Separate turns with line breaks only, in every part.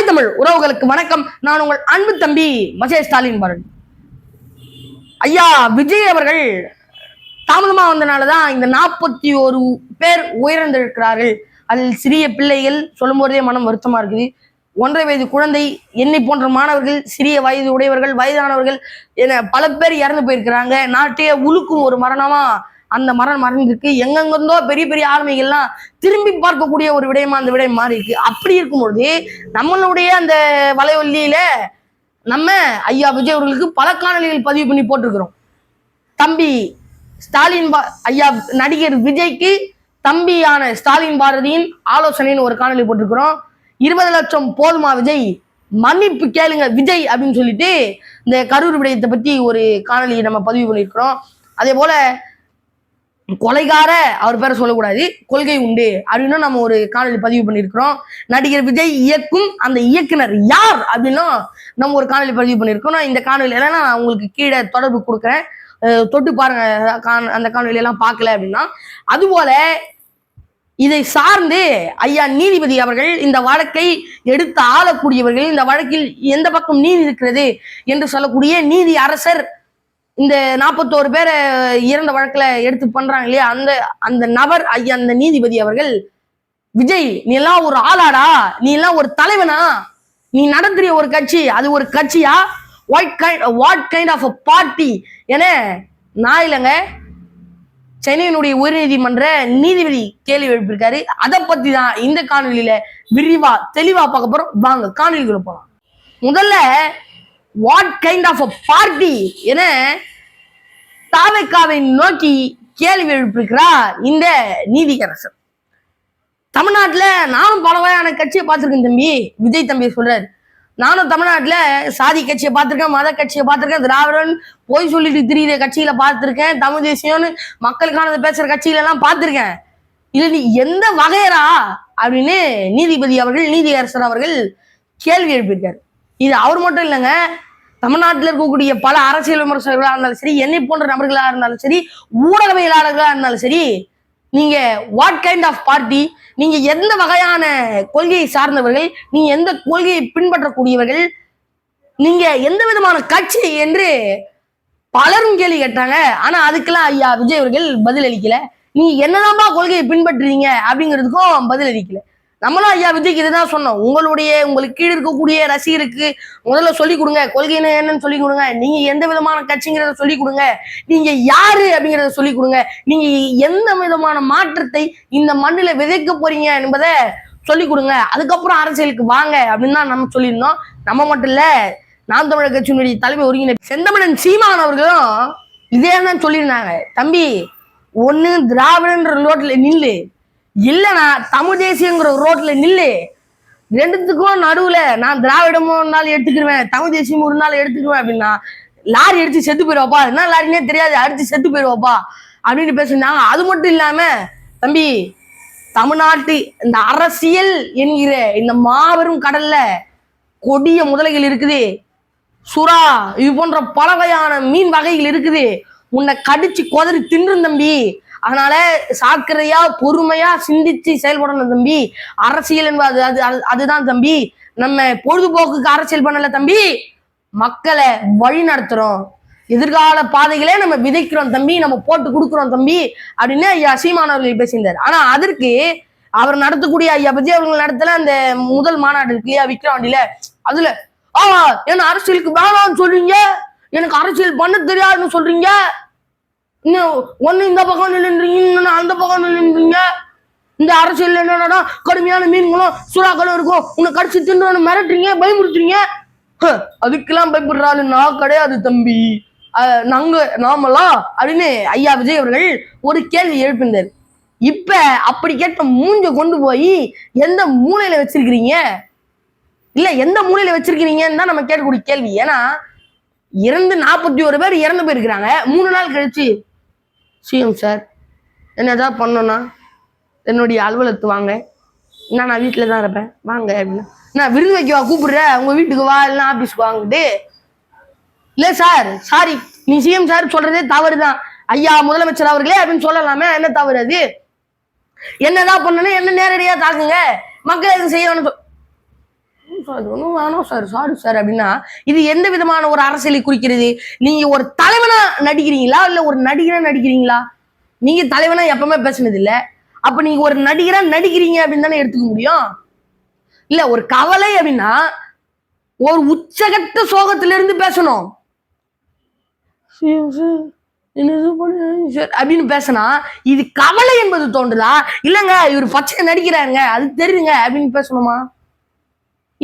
தாய் தமிழ் உறவுகளுக்கு வணக்கம். நான் உங்கள் அன்பு தம்பி மசே ஸ்டாலின் பாரன் ஐயா விஜய் அவர்கள் தாமதமா வந்தனாலதான் இந்த நாற்பத்தி ஒரு பேர் உயர்ந்திருக்கிறார்கள் அதில் சிறிய பிள்ளைகள் சொல்லும்போதே மனம் வருத்தமா இருக்குது. ஒன்றரை வயது குழந்தை என்னை போன்ற மாணவர்கள் சிறிய வயது உடையவர்கள் வயதானவர்கள் என பல பேர் இறந்து போயிருக்கிறாங்க. நாட்டையே உழுக்கும் ஒரு மரணமா அந்த மரம் மறைஞ்சிருக்கு எங்கெங்கிருந்தோ பெரிய பெரிய ஆளுமைகள்லாம் திரும்பி பார்க்கக்கூடிய ஒரு விடயமா அந்த விடயம் மாறி இருக்கு. அப்படி இருக்கும்பொழுது நம்மளுடைய அந்த வலைவல்லியில நம்ம ஐயா விஜய் அவர்களுக்கு பல காணொலிகள் பதிவு பண்ணி போட்டிருக்கிறோம். தம்பி ஸ்டாலின் பா- ஐயா நடிகர் விஜய்க்கு தம்பியான ஸ்டாலின் பாரதியின் ஆலோசனைன்னு ஒரு காணொலி போட்டிருக்கிறோம். இருபது லட்சம் போதுமா விஜய்? மன்னிப்பு கேளுங்க விஜய் அப்படின்னு சொல்லிட்டு இந்த கரூர் விடயத்தை பத்தி ஒரு காணொலி நம்ம பதிவு பண்ணியிருக்கிறோம். அதே போல கொலைகார அவர் பேரை சொல்லக்கூடாது கொள்கை உண்டு அப்படின்னு நம்ம ஒரு காணொலி பதிவு பண்ணியிருக்கிறோம். நடிகர் விஜய் இயக்கும் அந்த இயக்குனர் யார் அப்படின்னும் நம்ம ஒரு காணொலி பதிவு பண்ணியிருக்கோம். நான் இந்த காணொலி எல்லாம் நான் உங்களுக்கு கீழே தொடர்பு கொடுக்குறேன். தொட்டு பாருங்க காண- அந்த காணொலி எல்லாம் பார்க்கல அப்படின்னா. அதுபோல இதை சார்ந்து ஐயா நீதிபதி அவர்கள் இந்த வழக்கை எடுத்து ஆளக்கூடியவர்கள் இந்த வழக்கில் எந்த பக்கம் நீதி இருக்கிறது என்று சொல்லக்கூடிய நீதி அரசர் இந்த நாற்பத்தோரு பேரை இறந்த வழக்குல எடுத்து பண்றாங்க இல்லையா? அந்த அந்த நபர் ஐயா அந்த நீதிபதி அவர்கள் விஜய் நீ எல்லாம் ஒரு ஆளாடா? நீ எல்லாம் ஒரு தலைவனா? நீ நடத்துறிய ஒரு கட்சி அது ஒரு கட்சியா? What kind what kind of a party என நான் இல்லைங்க சென்னையினுடைய உயர்நீதிமன்ற நீதிபதி கேள்வி எழுப்பியிருக்காரு. அதை பத்தி தான் இந்த காணொலியில விரிவா தெளிவா பார்க்க போறோம். வாங்க காணொலிக்குள்ள போலாம். முதல்ல what kind of a party என தாவைக்காவை நோக்கி கேள்வி எழுப்பியிருக்கிறார் இந்த நீதிக்கரசர் தமிழ்நாட்டில் நானும் பல வகையான கட்சியை பார்த்துருக்கேன் தம்பி. விஜய் தம்பி சொல்றாரு. நானும் தமிழ்நாட்டில் சாதி கட்சியை பார்த்துருக்கேன் மத கட்சியை பார்த்திருக்கேன் திராவிடன் போய் சொல்லிட்டு திரியிற கட்சியில பார்த்துருக்கேன் தமிழ் தேசியம்னு மக்களுக்கானது பேசுற கட்சியிலலாம் பார்த்துருக்கேன். இல்லை நீ எந்த வகையரா? அப்படின்னு நீதிபதி அவர்கள் நீதியரசர் அவர்கள் கேள்வி எழுப்பியிருக்காரு. இது அவர் மட்டும் இல்லைங்க தமிழ்நாட்டில் இருக்கக்கூடிய பல அரசியல் விமர்சகர்களாக இருந்தாலும் சரி என்னை போன்ற நபர்களாக இருந்தாலும் சரி ஊடகவியலாளர்களாக இருந்தாலும் சரி நீங்க வாட் கைண்ட் ஆஃப் பார்ட்டி நீங்க எந்த வகையான கொள்கையை சார்ந்தவர்கள் நீங்க எந்த கொள்கையை பின்பற்றக்கூடியவர்கள் நீங்க எந்த விதமான கட்சி என்று பலரும் கேள்வி கேட்டாங்க. ஆனா அதுக்கெல்லாம் ஐயா விஜய் அவர்கள் பதில் அளிக்கல. நீங்க என்னதான்பா கொள்கையை பின்பற்றுறீங்க அப்படிங்கிறதுக்கும் பதில் அளிக்கல. நம்மளும் ஐயா விஜய்க்கு இதுதான் சொன்னோம். உங்களுடைய உங்களுக்கு கீழ் இருக்கக்கூடிய ரசிகருக்கு முதல்ல சொல்லி கொடுங்க. கொள்கைன்னு என்னன்னு சொல்லி கொடுங்க. நீங்க எந்த விதமான கட்சிங்கிறத சொல்லி கொடுங்க. நீங்க யாரு அப்படிங்கறத சொல்லி கொடுங்க. நீங்க எந்த விதமான மாற்றத்தை இந்த மண்ணுல விதைக்க போறீங்க என்பதை சொல்லி கொடுங்க. அதுக்கப்புறம் அரசியலுக்கு வாங்க அப்படின்னு தான் நம்ம சொல்லியிருந்தோம். நம்ம மட்டும் இல்ல நாம் தமிழர் கட்சியினுடைய தலைமை ஒருங்கிணைப்பு செந்தமிழன் சீமான் அவர்களும் இதே தான் சொல்லியிருந்தாங்க. தம்பி ஒன்னு திராவிடன்ற ரோட்ல நில்லு. இல்லைனா தமிழ் தேசியங்கிற ரோட்ல நில்லு. ரெண்டுத்துக்கும் நடுவுல நான் திராவிடமும் ஒரு நாள் எடுத்துக்கிருவேன் தமிழ் தேசியமும் ஒரு நாள் எடுத்துக்குவேன் அப்படின்னா லாரி அடிச்சு செத்து போயிடுவாப்பா என்ன லாரினே தெரியாது அடிச்சு செத்து போயிடுவாப்பா அப்படின்னு பேசினாங்க அது மட்டும் இல்லாம தம்பி தமிழ்நாட்டு இந்த அரசியல் என்கிற இந்த மாபெரும் கடல்ல கொடிய முதலைகள் இருக்குது. சுறா இது போன்ற பல வகையான மீன் வகைகள் இருக்குது. உன்னை கடிச்சு கொதறி தின்றும் தம்பி. அதனால சாக்கிரையா பொறுமையா சிந்திச்சு செயல்படணும் தம்பி. அரசியல் என்பது அது அது- அதுதான் தம்பி. நம்ம பொழுதுபோக்குக்கு அரசியல் பண்ணல தம்பி. மக்களை வழி நடத்துறோம். எதிர்கால பாதைகளே நம்ம விதைக்கிறோம் தம்பி. நம்ம போட்டு கொடுக்குறோம் தம்பி. அப்படின்னு ஐயா சீமானவர்கள் பேசியிருந்தார். ஆனா அதற்கு அவர் நடத்தக்கூடிய ஐயா பத்தி அவர்கள் நடத்தல அந்த முதல் மாநாடு இருக்கு இல்லையா விக்ரவாண்டியில. அதுல ஆ என்ன அரசியலுக்கு வேணாம்னு சொல்றீங்க? எனக்கு அரசியல் பண்ண தெரியாதுன்னு சொல்றீங்க? இன்னும் ஒன்று இந்த பக்கம் நின்றுறீங்க இன்னொன்னு அந்த பக்கம் நின்றுறீங்க இந்த அரசியல் என்னன்னா கடுமையான மீன்களும் சுறாக்களும் இருக்கும். உன்னை கடிச்சு தின்னு மிரட்டுறீங்க பயமுறுத்துறீங்க. ஹ, அதுக்கெல்லாம் பயப்படுறாரு நான் கிடையாது தம்பி. நாங்க நாமலா அப்படின்னு ஐயா விஜய் அவர்கள் ஒரு கேள்வி எழுப்பினார் இப்ப அப்படி கேட்ட மூஞ்ச கொண்டு போய் எந்த மூலையில வச்சிருக்கிறீங்க? இல்ல எந்த மூலையில வச்சிருக்கிறீங்கன்னு தான் நம்ம கேட்கக்கூடிய கேள்வி. ஏன்னா இறந்து நாற்பத்தி ஒரு பேர் இறந்து போயிருக்கிறாங்க. மூணு நாள் கழிச்சு சிஎம் சார். என்ன ஏதாவது பண்ணோன்னா என்னுடைய அலுவலகத்து வாங்க. என்ன நான் வீட்டில் தான் இருப்பேன். வாங்க அப்படின்னா. நான் விருது வைக்கவா கூப்பிடுற? உங்கள் வீட்டுக்கு வா இல்லைன்னா ஆஃபீஸ்க்கு வாங்கிட்டு இல்லை சார் சாரி நீ சிஎம் சார் சொல்றதே தவறு தான் ஐயா முதலமைச்சர் அவர்களே அப்படின்னு சொல்லலாமே. என்ன தவறு அது? என்னதான் பண்ணணும் என்ன நேரடியா தாக்குங்க? மக்கள் எதுவும் செய்யணும்னு சார் ஒன்றும் வேணாம் சார். சாரி சார் அப்படின்னா இது எந்த விதமான ஒரு அரசியலை குறிக்கிறது? நீங்க ஒரு தலைவனா நடிக்கிறீங்களா? இல்ல ஒரு நடிகரா நடிக்கிறீங்களா? நீங்க தலைவனா எப்பவுமே பேசுனது இல்ல அப்ப நீங்க ஒரு நடிகரா நடிக்கிறீங்க அப்படின்னு தானே எடுத்துக்க முடியும்? இல்ல ஒரு கவலை அப்படின்னா ஒரு உச்சகட்ட சோகத்துல இருந்து பேசணும் அப்படின்னு பேசினா இது கவலை என்பது தோன்றுதா? இல்லங்க இவர் பச்சை நடிக்கிறாருங்க அது தெரியுங்க அப்படின்னு பேசணுமா?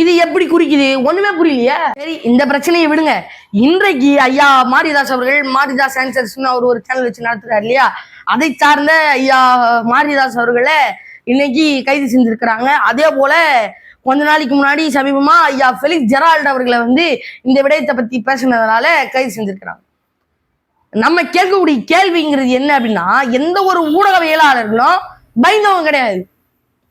இது எப்படி குறிக்குது? ஒண்ணுமே புரியலையா. சரி இந்த பிரச்சனையை விடுங்க. இன்றைக்கு ஐயா மாரிதாஸ் அவர்கள் மாரிதாஸ் ஆன்சர்ஸ்னு அவர் ஒரு சேனல் வச்சு நடத்துறாரு இல்லையா? அதை சார்ந்த ஐயா மாரிதாஸ் அவர்களை இன்னைக்கு கைது செஞ்சிருக்கிறாங்க. அதே போல கொஞ்ச நாளைக்கு முன்னாடி சமீபமா ஐயா ஃபெலிக்ஸ் ஜெரால்ட் அவர்களை வந்து இந்த விடயத்தை பத்தி பேசினதுனால கைது செஞ்சிருக்கிறாங்க. நம்ம கேட்கக்கூடிய கேள்விங்கிறது என்ன அப்படின்னா எந்த ஒரு ஊடகவியலாளர்களும் பயந்தவங்க கிடையாது.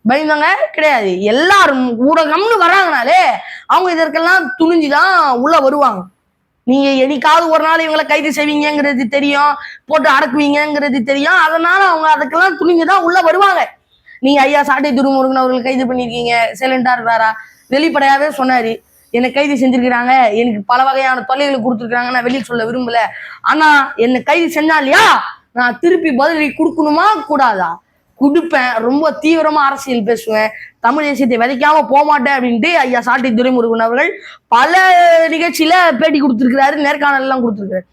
பயந்தாங்க? கிடையாது. எல்லாரும் ஊடகம்னு வர்றாங்கனாலே அவங்க இதற்கெல்லாம் துணிஞ்சுதான் உள்ள வருவாங்க. நீங்க என்னைக்காவது ஒரு நாள் இவங்களை கைது செய்வீங்கங்கிறது தெரியும் போட்டு அடக்குவீங்கங்கிறது தெரியும். அதனால அவங்க அதுக்கெல்லாம் துணிஞ்சுதான் உள்ள வருவாங்க. நீங்க ஐயா சாட்டை துருமுருகன் அவர்கள் கைது பண்ணிருக்கீங்க சைலண்டா இருக்காரா? வெளிப்படையாவே சொன்னாரு என்னை கைது செஞ்சிருக்கிறாங்க எனக்கு பல வகையான தொல்லைகளை கொடுத்துருக்காங்க நான் வெளியில் சொல்ல விரும்பல. ஆனா என்னை கைது செஞ்சா இல்லையா நான் திருப்பி பதிலடி கொடுக்கணுமா? கூடாதா? கொடுப்பேன். ரொம்ப தீவிரமா அரசியல் பேசுவேன். தமிழ் தேசியத்தை விதைக்காம போமாட்டேன் அப்படின்ட்டு ஐயா சாட்டி துரைமுருகன் அவர்கள் பல நிகழ்ச்சியில பேட்டி கொடுத்துருக்கிறாரு நேர்காணல் எல்லாம் கொடுத்துருக்காரு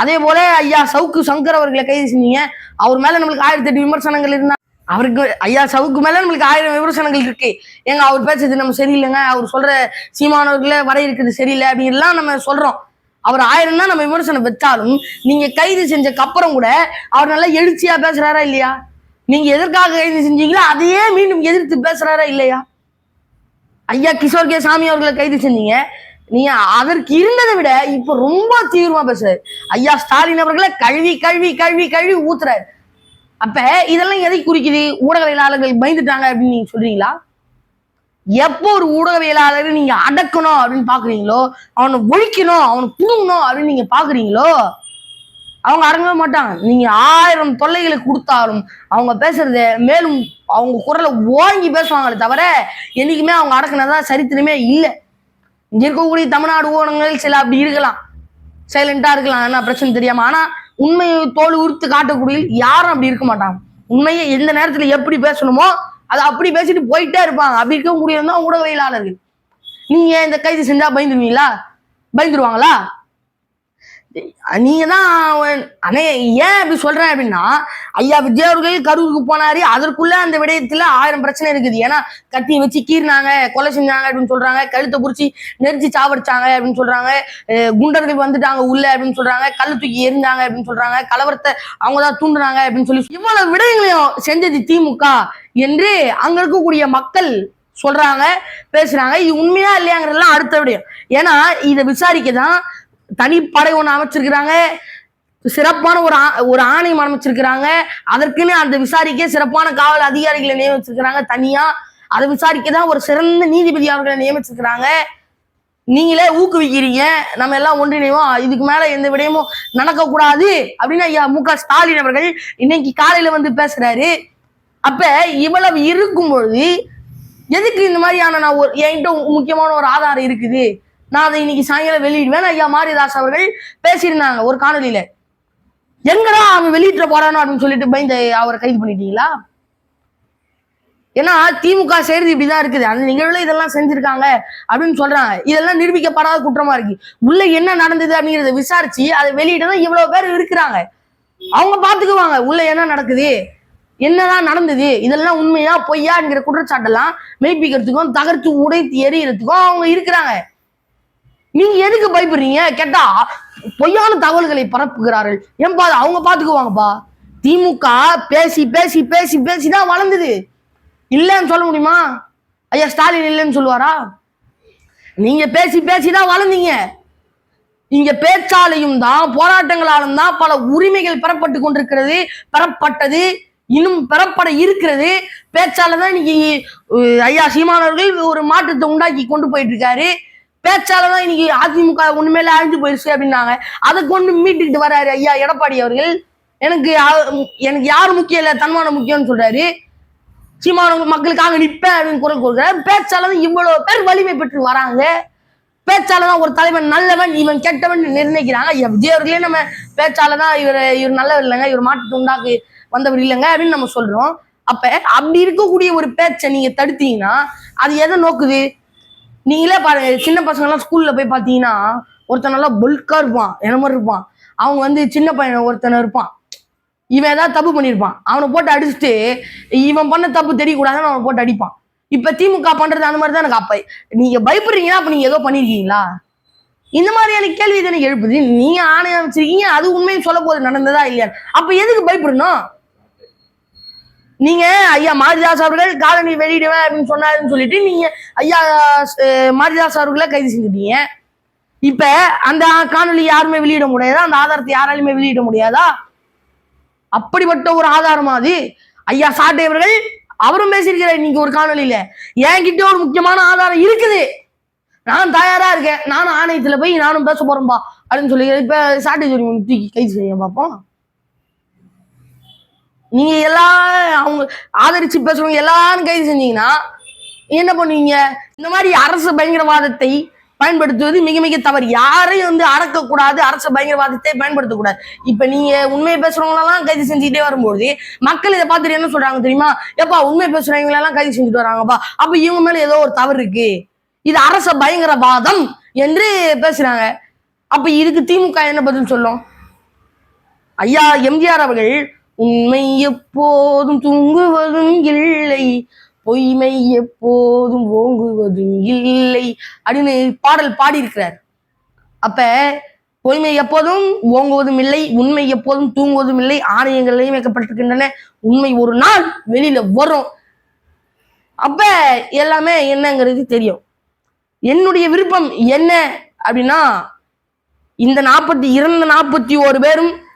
அதே போல ஐயா சவுக்கு சங்கர் அவர்களை கைது செஞ்சீங்க. அவர் மேல நம்மளுக்கு ஆயிரத்தி எட்டு விமர்சனங்கள் இருந்தா அவருக்கு ஐயா சவுக்கு மேல நம்மளுக்கு ஆயிரம் விமர்சனங்கள் இருக்கு. ஏங்க அவர் பேசுறது நம்ம சரியில்லைங்க. அவர் சொல்ற சீமானவர்களை வர இருக்கிறது சரியில்லை அப்படின்லாம் நம்ம சொல்றோம். அவர் ஆயிரம் தான் நம்ம விமர்சனம் வச்சாலும் நீங்க கைது செஞ்சக்கு அப்புறம் கூட அவர் நல்லா எழுச்சியா பேசுறாரா இல்லையா? நீங்க எதற்காக கைது செஞ்சீங்களோ அதையே மீண்டும் எதிர்த்து பேசுறாரா இல்லையா? ஐயா கிஷோர் கே சாமி அவர்களை கைது செஞ்சீங்க. நீங்க அதற்கு இருந்ததை விட இப்ப ரொம்ப தீவிரமா பேசுறாரு. ஐயா ஸ்டாலின் அவர்களை கழுவி கழுவி கழுவி கழுவி ஊத்துறாரு. அப்ப இதெல்லாம் எதை குறிக்குது? ஊடகவியலாளர்கள் பயந்துட்டாங்க அப்படின்னு நீங்க சொல்றீங்களா? எப்போ ஒரு ஊடகவியலாளரை நீங்க அடக்கணும் அப்படின்னு பாக்குறீங்களோ அவனை ஒழிக்கணும் அவனை புடுங்கணும் அப்படின்னு நீங்க பாக்குறீங்களோ அவங்க அடங்கவே மாட்டாங்க. நீங்க ஆயிரம் தொல்லைகளை கொடுத்தாலும் அவங்க பேசுறது மேலும் அவங்க குரலை ஓங்கி பேசுவாங்களே தவிர என்னைக்குமே அவங்க அடக்குனதா சரித்திரமே இல்லை. இங்க இருக்கக்கூடிய தமிழ்நாடு ஊடகங்கள் சில அப்படி இருக்கலாம். சைலண்டா இருக்கலாம். என்ன பிரச்சனை தெரியாம. ஆனா உண்மையை தோல் உறுத்து காட்டக்கூடிய யாரும் அப்படி இருக்க மாட்டாங்க. உண்மையை எந்த நேரத்துல எப்படி பேசணுமோ அதை அப்படி பேசிட்டு போயிட்டே இருப்பாங்க. அப்படி இருக்கக்கூடியவங்க தான் ஊடகவியலாளர்கள் நீங்க இந்த கைது செஞ்சா பயந்துருவீங்களா? பயந்துருவாங்களா? நீங்க தான் அவன்- அண்ணே ஏன் அப்படி சொல்றேன் அப்படின்னா ஐயா விஜய் அவர்கள் கரூருக்கு போனாரு அதற்குள்ள அந்த விடயத்துல ஆயிரம் பிரச்சனை இருக்குது. ஏன்னா கத்தி வச்சு கீறினாங்க கொலை செஞ்சாங்க அப்படின்னு சொல்றாங்க கழுத்தை புடிச்சு நெரிச்சு சாவடிச்சாங்க அப்படின்னு சொல்றாங்க குண்டர்கள் வந்துட்டாங்க உள்ள அப்படின்னு சொல்றாங்க கல் தூக்கி எரிஞ்சாங்க அப்படின்னு சொல்றாங்க கலவரத்தை அவங்க தான் தூண்டுனாங்க அப்படின்னு சொல்லி இவ்வளவு விடயங்களையும் செஞ்சது திமுக என்று அங்க இருக்கக்கூடிய மக்கள் சொல்றாங்க பேசுறாங்க. இது உண்மையா இல்லையாங்கிறதெல்லாம் அடுத்த விடயம். ஏன்னா இதை விசாரிக்க தான் தனிப்படை ஒன்று அமைச்சிருக்கிறாங்க. சிறப்பான ஒரு ஆ- ஒரு ஆணையம் அமைச்சிருக்கிறாங்க. அதற்குன்னு அந்த விசாரிக்க சிறப்பான காவல் அதிகாரிகளை நியமிச்சிருக்கிறாங்க தனியா. அதை விசாரிக்க தான் ஒரு சிறந்த நீதிபதி அவர்களை நியமிச்சிருக்கிறாங்க. நீங்களே ஊக்குவிக்கிறீங்க. நம்ம எல்லாம் ஒன்றிணைவோம். இதுக்கு மேல எந்த விடயமும் நடக்கக்கூடாது அப்படின்னு ஐயா மு க ஸ்டாலின் அவர்கள் இன்னைக்கு காலையில வந்து பேசுறாரு. அப்ப இவ்வளவு இருக்கும் பொழுது எதுக்கு இந்த மாதிரியான நான் ஒரு என்கிட்ட முக்கியமான ஒரு ஆதாரம் இருக்குது? நான் அதை இன்னைக்கு சாயங்காலம் வெளியிடுவேன். ஐயா மாரிதாஸ் அவர்கள் பேசியிருந்தாங்க ஒரு காணொலியில எங்கடா அவன் வெளியிட்ட போறானோ அப்படின்னு சொல்லிட்டு பயந்து அவரை கைது பண்ணிட்டீங்களா? ஏன்னா திமுக செய்யறது இப்படிதான் இருக்குது. அந்த நிகழ்வுல இதெல்லாம் செஞ்சிருக்காங்க அப்படின்னு சொல்றாங்க. இதெல்லாம் நிரூபிக்கப்படாத குற்றமா இருக்கு. உள்ள என்ன நடந்தது அப்படிங்கறத விசாரிச்சு அதை வெளியிட்டதான் இவ்வளவு பேர் இருக்கிறாங்க. அவங்க பாத்துக்குவாங்க. உள்ள என்ன நடக்குது? என்னதான் நடந்தது? இதெல்லாம் உண்மையா பொய்யாங்கிற குற்றச்சாட்டெல்லாம் மெய்ப்பிக்கிறதுக்கும் தகர்த்து உடைத்து எறியறதுக்கும் அவங்க இருக்கிறாங்க. நீங்க எதுக்கு பயப்படுறீங்க? கேட்டா பொய்யான தகவல்களை பரப்புகிறார்கள். ஏன்பா அவங்க பாத்துக்குவாங்கப்பா. திமுக பேசி பேசி பேசி பேசி தான் வளர்ந்தது. இல்லைன்னு சொல்ல முடியுமா? ஐயா ஸ்டாலின் இல்லைன்னு சொல்லுவாரா? நீங்க பேசி பேசி தான் வளர்ந்தீங்க. இங்க பேச்சாலையும் தான் போராட்டங்களாலும் தான் பல உரிமைகள் பெறப்பட்டு கொண்டிருக்கிறது பெறப்பட்டது இன்னும் பெறப்பட இருக்கிறது. பேச்சால தான் இன்னைக்கு ஐயா சீமானவர்கள் ஒரு மாற்றத்தை உண்டாக்கி கொண்டு போயிட்டு இருக்காரு. பேச்சால தான் இன்னைக்கு அதிமுக உண்மையில அழிஞ்சு போயிடுச்சு அப்படின்னாங்க. அதை கொண்டு மீட்டுக்கிட்டு வராரு ஐயா எடப்பாடி அவர்கள். எனக்கு எனக்கு யார் முக்கியம் இல்லை தன்மானம் முக்கியம்னு சொல்றாரு. சீமான மக்களுக்காக நிப்பேன் அப்படின்னு குரல் கொடுக்குறாரு. பேச்சால தான் இவ்வளவு பேர் வலிமை பெற்று வராங்க. பேச்சால தான் ஒரு தலைவன் நல்லவன் இவன் கெட்டவன் நிர்ணயிக்கிறாங்க. ஐயா விஜய் அவர்களே நம்ம பேச்சால தான் இவர் இவர் நல்லவர் இல்லைங்க இவர் மாற்றத்தை உண்டாக்கு வந்தவர் இல்லைங்க அப்படின்னு நம்ம சொல்றோம். அப்ப அப்படி இருக்கக்கூடிய ஒரு பேச்சை நீங்க தடுத்தீங்கன்னா அது எதை நோக்குது? நீங்களே பாரு சின்ன பசங்கள்லாம் ஸ்கூலில் ஸ்கூல்ல போய் பார்த்தீங்கன்னா ஒருத்தன் நல்லா புல்கா இருப்பான் என்ன மாதிரி இருப்பான்? அவங்க வந்து சின்ன பையன் ஒருத்தன் இருப்பான். இவன் ஏதாவது தப்பு பண்ணியிருப்பான். அவனை போட்டு அடிச்சுட்டு இவன் பண்ண தப்பு தெரியக்கூடாதுன்னு அவனை போட்டு அடிப்பான். இப்போ திமுக பண்ணுறது அந்த மாதிரி தான் எனக்கு அப்போ நீங்கள் பயப்படுறீங்கன்னா அப்போ நீங்கள் ஏதோ பண்ணியிருக்கீங்களா? இந்த மாதிரியான கேள்வி தானே எழுப்புது. நீங்கள் ஆணையம் வச்சிருக்கீங்க அது உண்மையை சொல்ல போது நடந்ததா இல்லையா அப்போ எதுக்கு பயப்படணும்? நீங்க ஐயா மாரிதாஸ் அவர்கள் காலனி வெளியிடுவேன் அப்படின்னு சொன்னாருன்னு சொல்லிட்டு நீங்க ஐயா மாரிதாஸ் அவர்களை கைது செஞ்சுட்டீங்க. இப்ப அந்த காணொலி யாருமே வெளியிட முடியாதா? அந்த ஆதாரத்தை யாராலுமே வெளியிட முடியாதா? அப்படிப்பட்ட ஒரு ஆதாரமா அது? ஐயா சாட்டை அவர்கள் அவரும் பேசியிருக்கிறார் இன்னைக்கு ஒரு காணொலியில என்கிட்ட ஒரு முக்கியமான ஆதாரம் இருக்குது. நான் தயாரா இருக்கேன். நானும் ஆணையத்துல போய் நானும் பேச போறேன்பா அப்படின்னு சொல்லி இப்ப சாட்டை சொல்லி தூக்கி கைது செய்ய பார்ப்போம் நீங்க எல்லாம் அவங்க ஆதரிச்சு பேசுறவங்க எல்லாரும் கைது செஞ்சீங்கன்னா என்ன பண்ணுவீங்க? இந்த மாதிரி அரசு பயங்கரவாதத்தை பயன்படுத்துவது மிக மிக தவறு. யாரையும் வந்து அடக்கக்கூடாது. அரசு பயங்கரவாதத்தை பயன்படுத்தக்கூடாது. இப்ப நீங்க உண்மையை பேசுறவங்களெல்லாம் கைது செஞ்சுட்டே வரும்போது மக்கள் இதை பார்த்துட்டு என்ன சொல்றாங்க தெரியுமா? எப்பா உண்மை பேசுறவங்களெல்லாம் கைது செஞ்சுட்டு வராங்கப்பா. அப்ப இவங்க மேல ஏதோ ஒரு தவறு இருக்கு. இது அரச பயங்கரவாதம் என்று பேசுறாங்க. அப்ப இதுக்கு திமுக என்ன பதில் சொல்லும்? ஐயா எம்ஜிஆர் அவர்கள் உண்மை எப்போதும் தூங்குவதும் இல்லை. பொய்மை எப்போதும் ஓங்குவதும் இல்லை. அப்படின்னு பாடல் பாடியிருக்கிறார். அப்ப பொய்மை எப்போதும் ஓங்குவதும் இல்லை உண்மை எப்போதும் தூங்குவதும் இல்லை ஆணையங்கள் வைக்கப்பட்டிருக்கின்றன. உண்மை ஒரு நாள் வெளியில வரும். அப்ப எல்லாமே என்னங்கிறது தெரியும். என்னுடைய விருப்பம் என்ன அப்படின்னா இந்த நாற்பத்தி இறந்த நாற்பத்தி ஒரு பேரும்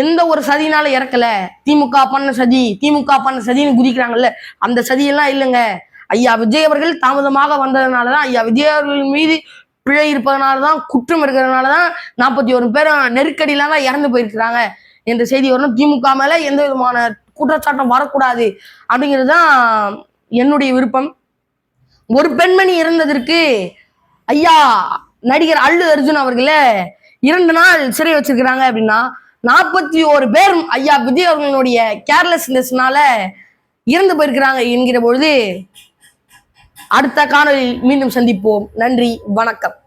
எந்த ஒரு சதினால இறக்கல? திமுக பண்ண சதி திமுக பண்ண சதின்னு குதிக்கிறாங்கல்ல அந்த சதியெல்லாம் இல்லைங்க. ஐயா விஜய் அவர்கள் தாமதமாக வந்ததுனாலதான் ஐயா விஜய் அவர்கள் மீது பிழை இருப்பதனாலதான் குற்றம் இருக்கிறதுனாலதான் நாற்பத்தி ஒரு பேரும் நெருக்கடியில தான் இறந்து போயிருக்கிறாங்க. என்ற செய்தி வரணும். திமுக மேல எந்த விதமான குற்றச்சாட்டம் வரக்கூடாது அப்படிங்கிறது தான் என்னுடைய விருப்பம். ஒரு பெண்மணி இறந்ததற்கு ஐயா நடிகர் அல்லு அர்ஜுன் அவர்களே இரண்டு நாள் சிறை வச்சிருக்கிறாங்க அப்படின்னா நாற்பத்தி ஒரு பேரும் ஐயா விஜய் அவர்களுடைய கேர்லெஸ்னஸ்னால இறந்து போயிருக்கிறாங்க என்கிற பொழுது அடுத்த காணொலியில் மீண்டும் சந்திப்போம். நன்றி வணக்கம்.